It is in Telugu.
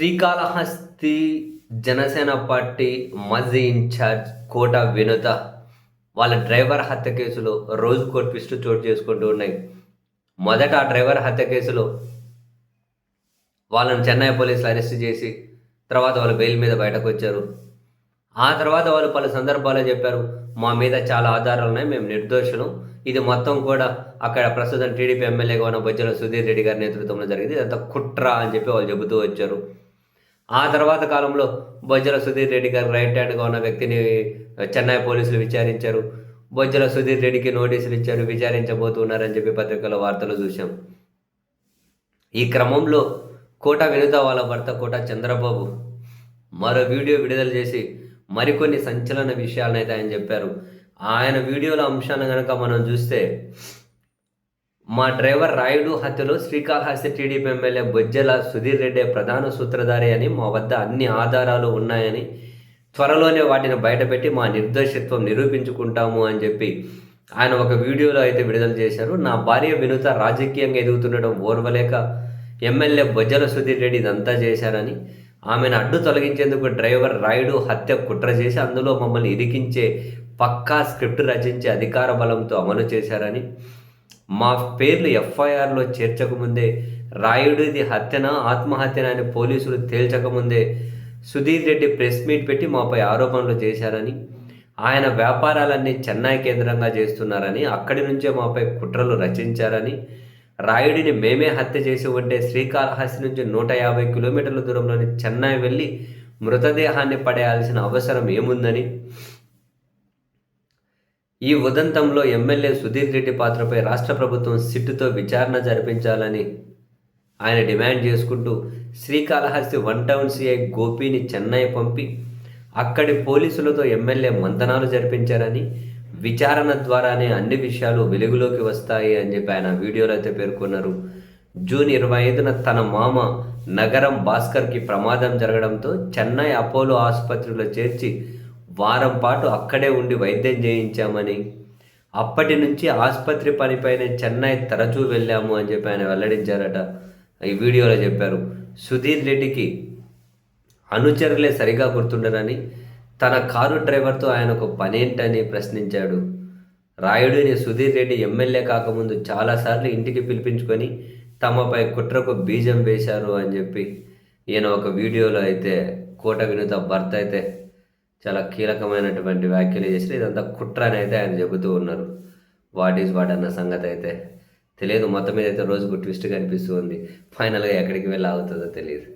శ్రీకాళహస్తి జనసేన పార్టీ మాజీ ఇన్ఛార్జ్ కోట వినుత వాళ్ళ డ్రైవర్ హత్య కేసులో రోజుకో ట్విస్ట్ చోటు చేసుకుంటూ ఉన్నాయి. మొదట ఆ డ్రైవర్ హత్య కేసులో వాళ్ళని చెన్నై పోలీసులు అరెస్ట్ చేసి తర్వాత వాళ్ళు బెయిల్ మీద బయటకు వచ్చారు. ఆ తర్వాత వాళ్ళు పలు సందర్భాల్లో చెప్పారు మా మీద చాలా ఆధారాలు ఉన్నాయి మేము నిర్దోషులు. ఇది మొత్తం కూడా అక్కడ ప్రస్తుతం టీడీపీ ఎమ్మెల్యేగా ఉన్న బొజ్జల సుధీర్ రెడ్డి గారి నేతృత్వంలో జరిగింది. ఇదంతా కుట్ర అని చెప్పి వాళ్ళు చెబుతూ వచ్చారు. ఆ తర్వాత కాలంలో బొజ్జల సుధీర్ రెడ్డి గారు రైట్ హ్యాండ్గా ఉన్న వ్యక్తిని చెన్నై పోలీసులు విచారించారు. బొజ్జల సుధీర్ రెడ్డికి నోటీసులు ఇచ్చారు. విచారించబోతున్నారని చెప్పి పత్రికల వార్తలు చూశాం. ఈ క్రమంలో కోట వినుత వాళ్ళ భర్త కోట చంద్రబాబు మరో వీడియో విడుదల చేసి మరికొన్ని సంచలన విషయాలనైతే ఆయన చెప్పారు. ఆయన వీడియోల అంశాలను కనుక మనం చూస్తే మా డ్రైవర్ రాయుడు హత్యలో శ్రీకాళహస్తి టీడీపీ ఎమ్మెల్యే బొజ్జల సుధీర్ రెడ్డి ప్రధాన సూత్రధారి అని మా వద్ద అన్ని ఆధారాలు ఉన్నాయని త్వరలోనే వాటిని బయటపెట్టి మా నిర్దోషిత్వం నిరూపించుకుంటాము అని చెప్పి ఆయన ఒక వీడియోలో అయితే విడుదల చేశారు. నా భార్య వినుత రాజకీయంగా ఎదుగుతుండడం ఓర్వలేక ఎమ్మెల్యే బొజ్జల సుధీర్ రెడ్డి ఇదంతా చేశారని ఆమెను అడ్డు తొలగించేందుకు డ్రైవర్ రాయుడు హత్య కుట్ర చేసి అందులో మమ్మల్ని ఇరికించే పక్కా స్క్రిప్ట్ రచించే అధికార బలంతో అమలు చేశారని మా పేర్లు ఎఫ్ఐఆర్లో చేర్చకముందే రాయుడిది హత్యన ఆత్మహత్యన అని పోలీసులు తేల్చకముందే సుధీర్ రెడ్డి ప్రెస్ మీట్ పెట్టి మాపై ఆరోపణలు చేశారని ఆయన వ్యాపారాలన్నీ చెన్నై కేంద్రంగా చేస్తున్నారని అక్కడి నుంచే మాపై కుట్రలు రచించారని రాయుడిని మేమే హత్య చేసి ఉంటే శ్రీకాళహస్తి నుంచి నూట యాభై కిలోమీటర్ల దూరంలోని చెన్నై వెళ్ళి మృతదేహాన్ని పడేయాల్సిన అవసరం ఏముందని ఈ ఉదంతంలో ఎమ్మెల్యే సుధీర్ రెడ్డి పాత్రపై రాష్ట్ర ప్రభుత్వం సిట్టుతో విచారణ జరిపించాలని ఆయన డిమాండ్ చేసుకుంటూ శ్రీకాళహస్తి వన్ టౌన్ సిఐ గోపిని చెన్నై పంపి అక్కడి పోలీసులతో ఎమ్మెల్యే మంతనాలు జరిపించారని విచారణ ద్వారానే అన్ని విషయాలు వెలుగులోకి వస్తాయి అని చెప్పి ఆయన వీడియోలో అయితే పేర్కొన్నారు. జూన్ ఇరవై ఐదున తన మామ నగరం భాస్కర్కి ప్రమాదం జరగడంతో చెన్నై అపోలో ఆసుపత్రిలో చేర్చి వారం పాటు అక్కడే ఉండి వైద్యం చేయించామని. అప్పటి నుంచి ఆసుపత్రి పనిపైన చెన్నై తరచూ వెళ్ళాము అని చెప్పి ఆయన వెల్లడించారట. ఈ వీడియోలో చెప్పారు. సుధీర్ రెడ్డికి అనుచరులే సరిగా గుర్తుండరని తన కారు డ్రైవర్తో ఆయనకు పనేంటని ప్రశ్నించాడు. రాయుడిని సుధీర్ రెడ్డి ఎమ్మెల్యే కాకముందు చాలాసార్లు ఇంటికి పిలిపించుకొని తమపై కుట్రకు బీజం వేశారు అని చెప్పి ఈయన ఒక వీడియోలో అయితే కోట వినుత భర్త అయితే చాలా కీలకమైనటువంటి వ్యాఖ్యలు చేసి ఇదంతా కుట్ర అని అయితే ఆయన చెబుతూ ఉన్నారు. వాట్ ఈజ్ వాట్ అన్న సంగతి అయితే తెలియదు. మొత్తం మీద అయితే రోజుకు ట్విస్ట్ కనిపిస్తుంది ఫైనల్గా ఎక్కడికి వెళ్ళి ఆగుతుందో తెలియదు